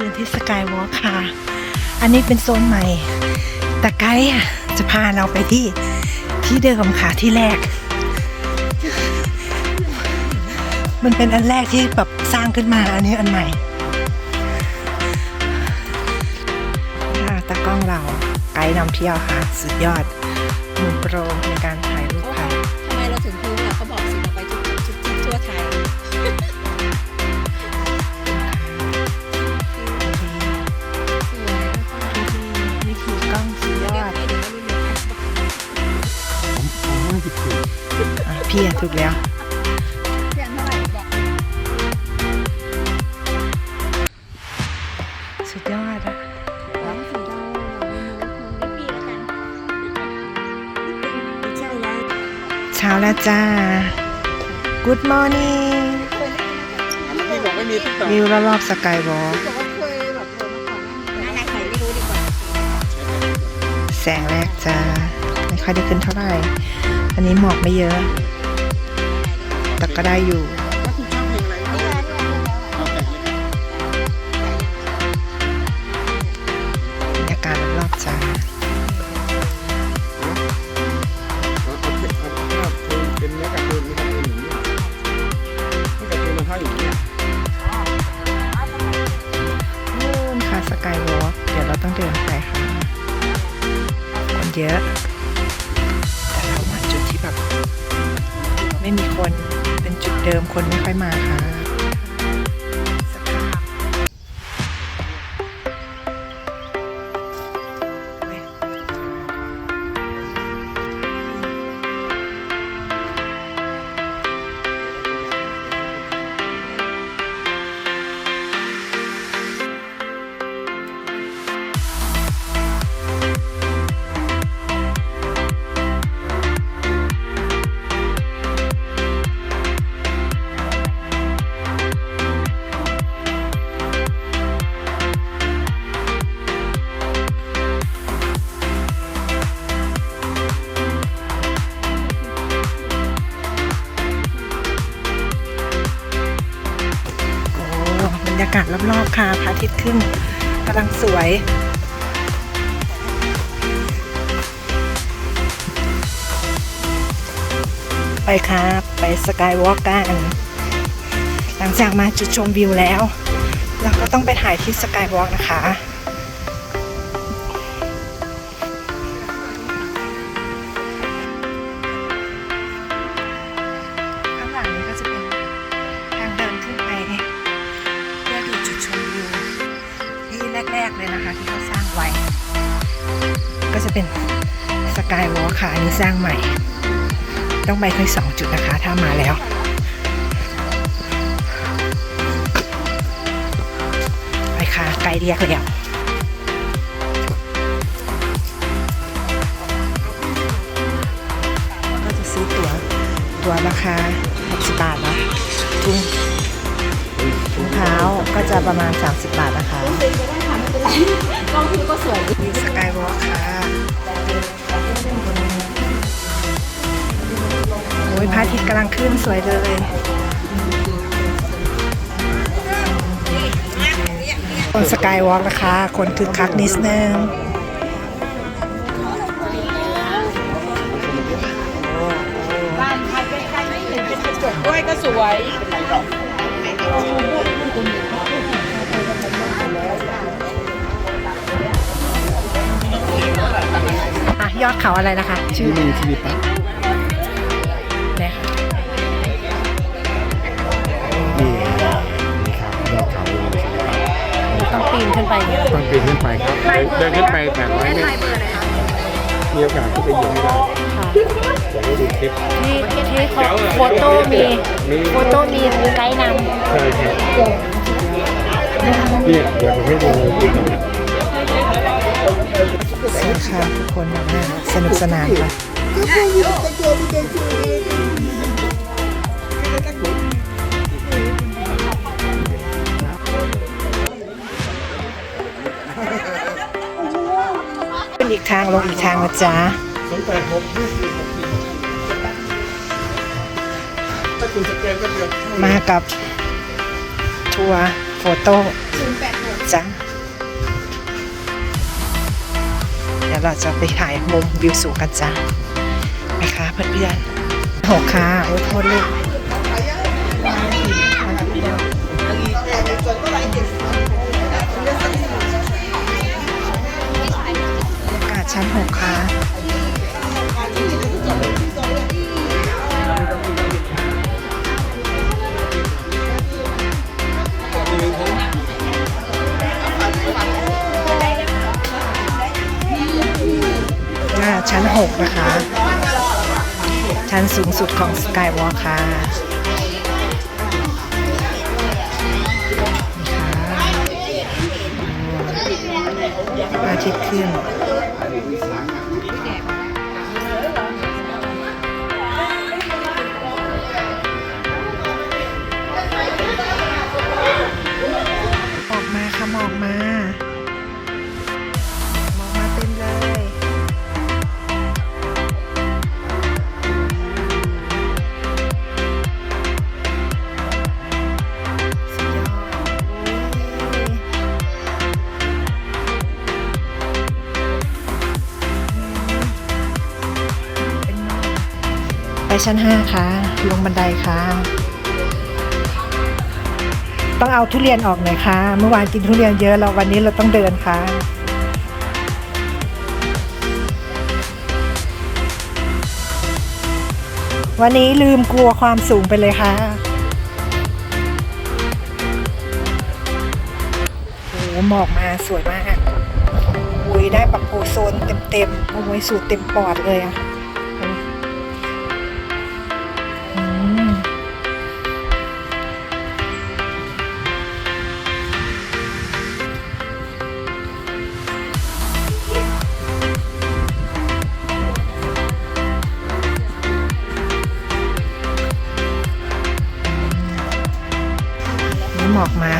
คืนที่สกายวอล์คค่ะ อันนี้เป็นโซนใหม่ แต่ไกด์จะพาเราไปที่ที่เดิมค่ะที่แรก มันเป็นอันแรกที่แบบสร้างขึ้นมาอันนี้อันใหม่ค่ะตากล้องเราไกด์นำเที่ยวค่ะ สุดยอดมือโปรในการ พี่อะถูกแล้วเพื่อนเท่าไหร่บอกสุดยอดอะร้องสีดาวเราไม่รู้คงไม่ปีแล้วกันใช่แล้วเช้าแล้วจ้า Good morning พี่บอกไม่มีติ๊กต็อกวิวรอบๆสกายวอล์บอกว่าเคยแบบเดินมาก่อนนั่นใครไม่รู้ดีกว่าแสงแรกจ้า ไม่ค่อยได้ขึ้นเท่าไหร่ อันนี้หมอกไม่เยอะ แต่ก็ได้อยู่ว่าคุณชอบเพลงอะไรเอาแต่งเลยครับบรรยากาศรอบๆจ้าเอาเอาเพลงเอาเอาเพลงเป็นเนื้อการ์ตูนนะครับเป็นอย่างนี้เนื้อการ์ตูนมันเท่าอย่างนี้นู่นค่ะสกายวอล์กเดี๋ยวเราต้องเดินไปค่ะคนเยอะ แต่เรามาจุดที่แบบ ไม่มีคน เดิมคนไม่ค่อยมาค่ะ บรรยากาศรอบๆค่ะพระอาทิตย์ขึ้นกำลังสวยไปครับไปสกายวอล์กกัน หลังจากมาจุดชมวิวแล้ว เราก็ต้องไปถ่ายที่สกายวอล์กนะคะ นะคะที่เขาสร้างไว้ ก็จะเป็นสกายวอล์คค่ะอันนี้สร้างใหม่ ต้องไปค่อยสองจุดนะคะ ถ้ามาแล้วไปค่ะไกลเรียกแล้วก็จะซื้อตั๋วตั๋วราคา60บาทนะถุงถุงเท้าก็จะประมาณ 30 บาทนะคะ กล้องพี่ก็สวยดีนี่สกายวอล์คค่ะโอ้ยพระอาทิตย์กำลังขึ้นสวยเลยบนสกายวอล์กนะคะ คนคึกคักนิดนึงบ้านใครใกล้ๆไม่เห็นเป็นกระจกด้วยก็สวย ยอดเขาอะไรนะคะ ชื่อ ที่มีชีวิตปั๊บเนี่ยค่ะนี่นี่ครับยอดเขามีชีวิตปั๊บต้องปีนขึ้นไปอย่างเงี้ยต้องปีนขึ้นไปครับเดินเดินขึ้นไปแปดร้อยเมตรมีโอกาสที่ไปอยู่ไม่ได้ค่ะเดี๋ยวได้ดูคลิปที่ที่เขาโฟโต้มีมีโฟโต้มีไกด์นใช่ครับเนี่ยเดี๋ยวผมให้ดูคลิปหน่อยำส วัสดีค่ะทุกคนแบบว่าสนุกสนานค่ะ ขึ้นอีกทางลงอีกทางนะจ๊ะสองแปดหกห้าสี่หกสี่ถ้าคุณสแกนก็เดียวมากับทัวร์โฟโต้จ้ะ ดี๋ยวเราจะไปถ่ายมุมวิวสูงกันจ้าไหมคะเพื่อนๆหกค่ะโอ้โทษลูกบรรยากาศชั้นหกค่ะ ชั้น 6 นะคะ ชั้นสูงสุดของสกายวอล์คค่ะพระอาทิตย์ขึ้น ชั้น 5 ค่ะ ลงบันไดค่ะ ต้องเอาทุเรียนออกหน่อยค่ะ เมื่อวานกินทุเรียนเยอะแล้ววันนี้เราต้องเดินค่ะวันนี้ลืมกลัวความสูงไปเลยค่ะ โอ้โหหมอกมาสวยมากอุ้ยได้ปักโอโซนเต็มๆโอ้ยสูดเต็มปอดเลยอะ หมอกมา